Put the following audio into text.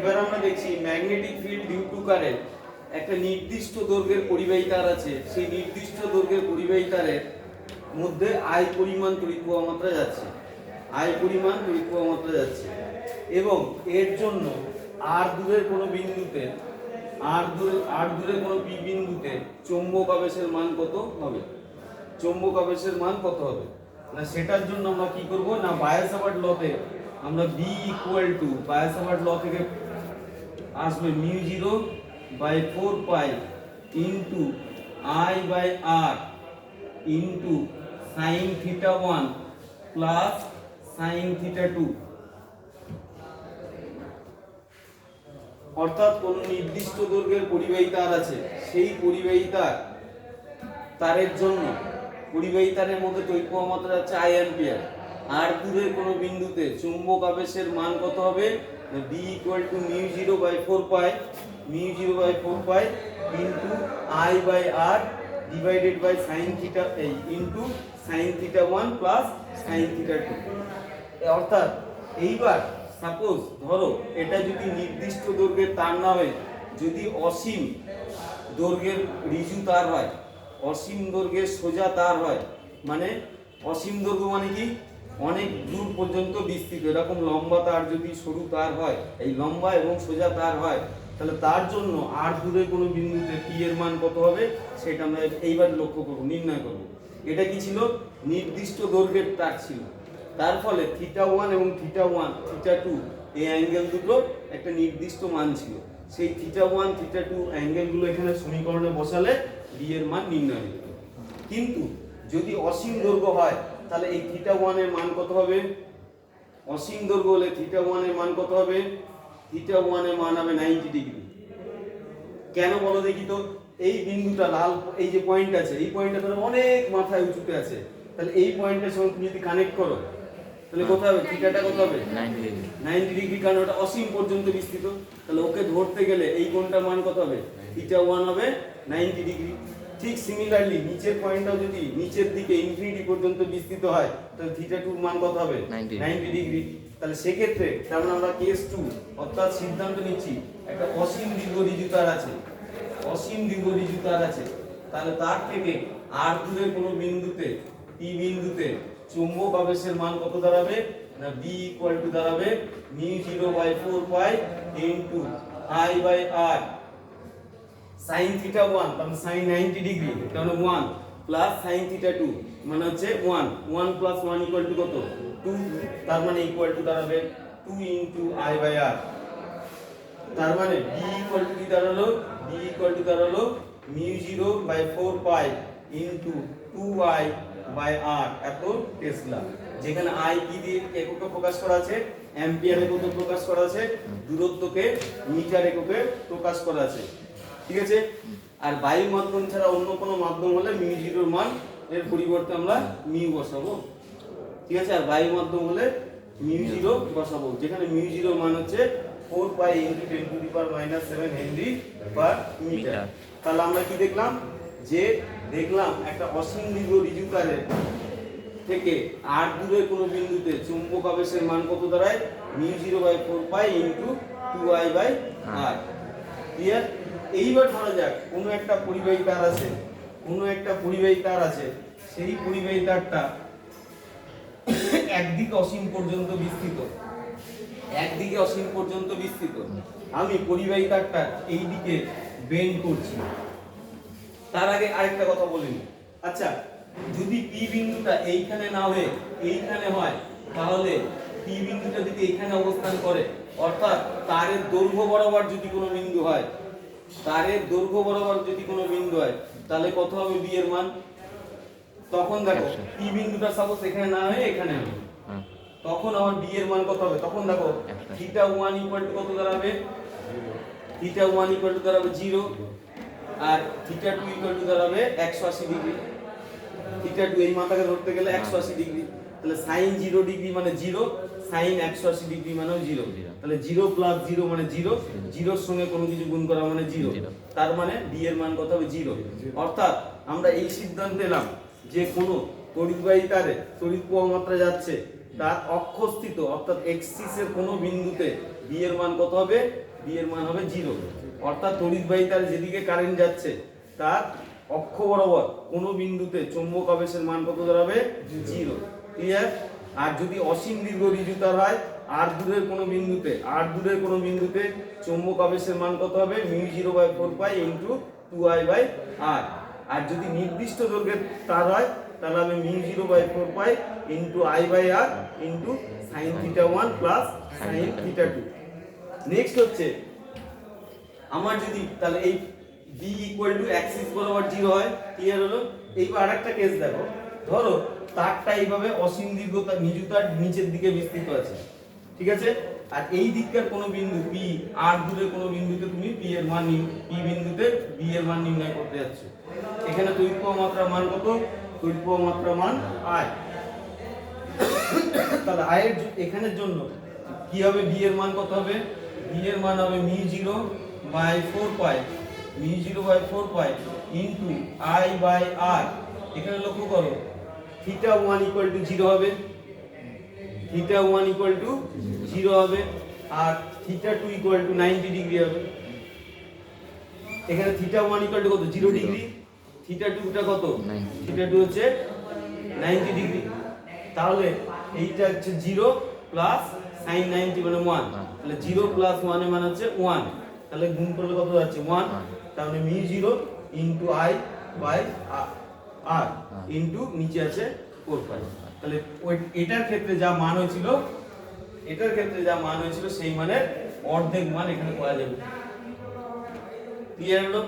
এবার আমরা দেখছি magnetic field due to current একটা নির্দিষ্ট দৈর্ঘ্যের পরিবাহী তার আছে। সেই নির্দিষ্ট দৈর্ঘ্যের পরিবাহী তারের মধ্যে আয় পরিমাণ তড়িৎ প্রবাহ মাত্রা যাচ্ছে। আয় পরিমাণ তড়িৎ প্রবাহ মাত্রা যাচ্ছে। এবং এর জন্য আর দূরের কোনো বিন্দুতে আর দূরে আর দূরে কোনো পি বিন্দুতে চৌম্বক আবেশের মান কত হবে? চৌম্বক আবেশের মান কত হবে? না, সেটার জন্য আমরা কি করব? না বায়োসাভার্ট লতে আমরা B equal to Biot Savart law থেকে আসবে mu zero by four pi into I by R into sine theta one plus sine theta two. অর্থাৎ কোন নির্দিষ্ট দৈর্ঘ্যের পরিবাহী তার আছে। সেই পরিবাহী তার, তারের জন্য পরিবাহী তারের মধ্যে প্রবাহ মাত্রা যাচ্ছে আই অ্যাম্পিয়ার। আর দূরের কোনো বিন্দুতে চুম্বক আবেশের মান কত হবে? B equal to mu zero by four pi mu zero by four pi into I by R divided by sine theta এই into sine theta one plus sine theta two অর্থাৎ, এইবার সাপোজ ধরো, এটা যদি নির্দিষ্ট দৈর্ঘ্যের তার না হয়, যদি অসীম দৈর্ঘ্যের রিজু তার হয়, অসীম দৈর্ঘ্যের সোজা তার হয় মানে অসীম দৈর্ঘ্য মানে কি? অনেক দূর পর্যন্ত বিস্তৃত। এরকম লম্বা তার যদি সরু তার হয়, এই লম্বা এবং সোজা তার হয়, তাহলে তার জন্য আর দূরে কোনো বিন্দুতে পি এর মান কত হবে? সেটা আমরা এইবার লক্ষ্য করব, নির্ণয় করব। এটা কি ছিল? নির্দিষ্ট দৈর্ঘ্যের তার ছিল। তার ফলে থিটা ওয়ান এবং থিটা ওয়ান থিটা টু এই অ্যাঙ্গেল দুটো একটা নির্দিষ্ট মান ছিল। সেই থিটা ওয়ান থিটা টু অ্যাঙ্গেলগুলো এখানে সমীকরণে বসালে বি এর মান নির্ণয় যেত কিন্তু যদি অসীম দৈর্ঘ্য হয় তাহলে এই থিটা ওয়ানের মান কত হবে? অসীম দৈর্ঘ্য হলে থিটা ওয়ানের মান কত হবে? থিটা ওয়ানের মান হবে নাইনটি ডিগ্রি কেন বলো দেখি তো? এই বিন্দুটা লাল এই যে পয়েন্ট আছে এই পয়েন্টটা ধরো অনেক মাথায় উঁচুতে আছে। তাহলে এই পয়েন্টের সঙ্গে তুমি যদি কানেক্ট করো তাহলে কত হবে? থিটাটা কত হবে? 90 নাইনটি ডিগ্রি কারণ ওটা অসীম পর্যন্ত বিস্তৃত। তাহলে ওকে ধরতে গেলে এই কোণটার মান কত হবে? থিটা ওয়ান হবে নাইনটি ডিগ্রি ঠিক সিমিলারলি নিচের পয়েন্টটাও যদি নিচের দিকে ইনফিনিটি পর্যন্ত বিস্তৃত হয় তাহলে থিটা টুর মান কত হবে? 90 নাইনটি ডিগ্রি তাহলে সেক্ষেত্রে যেমন আমরা কেস টু অর্থাৎ সিদ্ধান্ত নিচ্ছি একটা অসীম দীর্ঘ ঋজু তার আছে। অসীম দীর্ঘ ঋজু তার আছে। তাহলে তার থেকে আর দূরের কোনো বিন্দুতে পি বিন্দুতে চুম্বক আবেশের মান কত দাঁড়াবে? না বি ইকুয়াল টু দাঁড়াবে mu zero by four pi into I by R sine theta one তাহলে সাইন নাইনটি ডিগ্রি তাহলে one plus sine theta two মানে হচ্ছে one one plus one equal to কত? টু তার মানে ইকুয়াল টু দাঁড়াবে two into I by R তার মানে বি ইকুয়াল টু কি দাঁড়াল? বি ইকুয়াল টু দাঁড়াল mu zero by four pi into two I by আর এত টেসলা যেখানে আই কি দিয়ে এককে প্রকাশ করা আছে? অ্যাম্পিয়ার এককে প্রকাশ করা আছে, দূরত্বকে মিটার এককে প্রকাশ করা আছে। ঠিক আছে? আর বায়ু মাধ্যম ছাড়া অন্য কোনো মাধ্যম হলে মিউ জিরোর মান এর পরিবর্তে আমরা মিউ বসাবো। ঠিক আছে? আর বায়ু মাধ্যম হলে মিউ জিরো বসাবো। যেখানে মিউ জিরো মান হচ্ছে four pi into ten to the power minus seven henry per metre. তাহলে আমরা কি দেখলাম? যে দেখলাম একটা অসীম দীর্ঘ ঋজুকারের থেকে আর দূরের কোনো বিন্দুতে চুম্বক আবেশের মান কত দাঁড়ায়? Mu zero by four pi into two I by R clear এইবার ধরা যাক, কোনো একটা পরিবাহী তার আছে, কোনো একটা পরিবাহী তার আছে, সেই পরিবাহী তারটা একদিকে অসীম পর্যন্ত বিস্তৃত। একদিকে অসীম পর্যন্ত বিস্তৃত। আমি পরিবাহী তারটা এই দিকে বেন্ড করছি। তার আগে আরেকটা কথা বলিনি আচ্ছা যদি পি বিন্দুটা এইখানে না হয়ে এইখানে হয়, তাহলে পি বিন্দুটা যদি এইখানে অবস্থান করে, অর্থাৎ তারের দৈর্ঘ্য বরাবর যদি কোনো বিন্দু হয় তারের দৈর্ঘ্য বরাবর যদি কোনো বিন্দু হয় তাহলে কত হবে বি এর মান? তখন দেখো। পি বিন্দুটা সাপোজ এখানে না হয়ে এখানে হবে? হ্যাঁ। তখন আমার বি এর মান কত হবে? তখন দেখো। থিটা ওয়ান ইকুয়াল টু কত দাঁড়াবে? থিটা ওয়ান ইকুয়াল টু দাঁড়াবে জিরো আর থিটা টু ইকুয়াল টু দাঁড়াবে একশো আশি ডিগ্রি থিটা টু এই মাথাকে ধরতে গেলে একশো আশি ডিগ্রি তাহলে সাইন জিরো ডিগ্রি মানে জিরো সাইন একশো আশি ডিগ্রি মানেও জিরো. তাহলে জিরো প্লাস জিরো মানে জিরো জিরোর সঙ্গে কোনো কিছু গুণ করা মানে জিরো. তার মানে বি এর মান কত হবে জিরো অর্থাৎ আমরা এই সিদ্ধান্ত এলাম যে কোনো তড়িৎবাহী তারে তড়িৎ প্রবাহ মাত্রা যাচ্ছে তার অক্ষস্থিত অর্থাৎ এক্সিসের কোনো বিন্দুতে বি এর মান কত হবে? বি এর মান হবে জিরো অর্থাৎ তড়িৎবাহিতার যেদিকে কারেন্ট যাচ্ছে তার অক্ষ বরাবর কোনো বিন্দুতে চৌম্বক আবেশের মান কত দাঁড়াবে? জিরো ক্লিয়ার আর যদি অসীম দীর্ঘ ঋজুতার হয়, আর দূরের কোনো বিন্দুতে, আর দূরের কোনো বিন্দুতে চৌম্বক আবেশের মান কত হবে? Mu zero by four pi into two I by R. আর যদি নির্দিষ্ট দৈর্ঘ্যের তার হয়, তাহলে হবে mu zero by four pi into I by R into sine theta one plus sine theta two. Next হচ্ছে, আমার যদি তাহলে এই বি ইকুয়াল টু অ্যাক্সিস বরাবর জিরো হয় ক্লিয়ার হলো? এইবার আরেকটা কেস দেখো। ধরো, তারটা এইভাবে অসীম দীর্ঘতা নিজুতার নিচের দিকে বিস্তৃত আছে। ঠিক আছে? আর এই দিককার কোনো বিন্দু পি আর দূরে কোনো বিন্দুতে তুমি পি এর মান পি বিন্দুতে বি এর মান নির্ণয় করতে যাচ্ছ। এখানে তড়িৎ মাত্রার মান কত? তড়িৎ মাত্রার মান আয় তাহলে আয়ের এখানের জন্য কি হবে? বি এর মান কত হবে? বি এর মান হবে mu zero by four pi mu zero by four pi into I by R এখানে লক্ষ্য করো theta one equal to zero হবে। Theta one equal to zero হবে আর theta two equal to ninety degree হবে। এখানে থিটা ওয়ান ইকুয়াল টু কত? Zero degree theta টুটা কত? 90 থিটা টু হচ্ছে নাইনটি ডিগ্রি তাহলে এইটা হচ্ছে জিরো প্লাস সাইন নাইনটি মানে ওয়ান তাহলে জিরো প্লাস ওয়ানে মানে হচ্ছে ওয়ান তাহলে গুণ করলে কত যাচ্ছে? ওয়ান তাহলে mu zero into I by R into নিচে আছে ফোর ফাইভ তাহলে ওই এটার ক্ষেত্রে যা মান হয়েছিল, এটার ক্ষেত্রে যা মান হয়েছিল, সেই মানের অর্ধেক মান এখানে পাওয়া যাবে। ক্লিয়ার হলো?